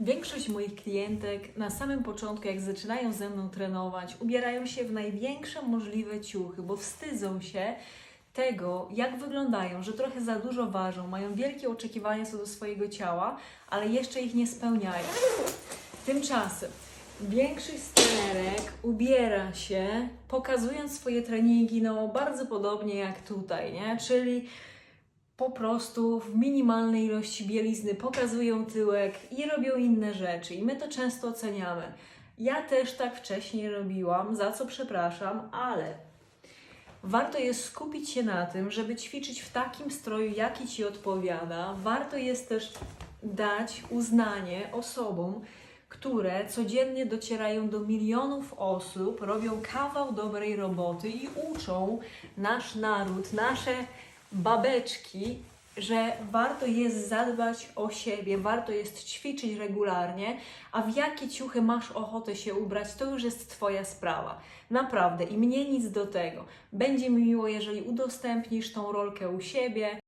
Większość moich klientek na samym początku, jak zaczynają ze mną trenować, ubierają się w największe możliwe ciuchy, bo wstydzą się tego, jak wyglądają, że trochę za dużo ważą, mają wielkie oczekiwania co do swojego ciała, ale jeszcze ich nie spełniają. Tymczasem większość trenerek ubiera się, pokazując swoje treningi, no bardzo podobnie jak tutaj, nie? Czyli po prostu w minimalnej ilości bielizny pokazują tyłek i robią inne rzeczy. I my to często oceniamy. Ja też tak wcześniej robiłam, za co przepraszam, ale warto jest skupić się na tym, żeby ćwiczyć w takim stroju, jaki ci odpowiada. Warto jest też dać uznanie osobom, które codziennie docierają do milionów osób, robią kawał dobrej roboty i uczą nasz naród, nasze babeczki, że warto jest zadbać o siebie, warto jest ćwiczyć regularnie, a w jakie ciuchy masz ochotę się ubrać, to już jest Twoja sprawa. Naprawdę i mnie nic do tego. Będzie mi miło, jeżeli udostępnisz tą rolkę u siebie,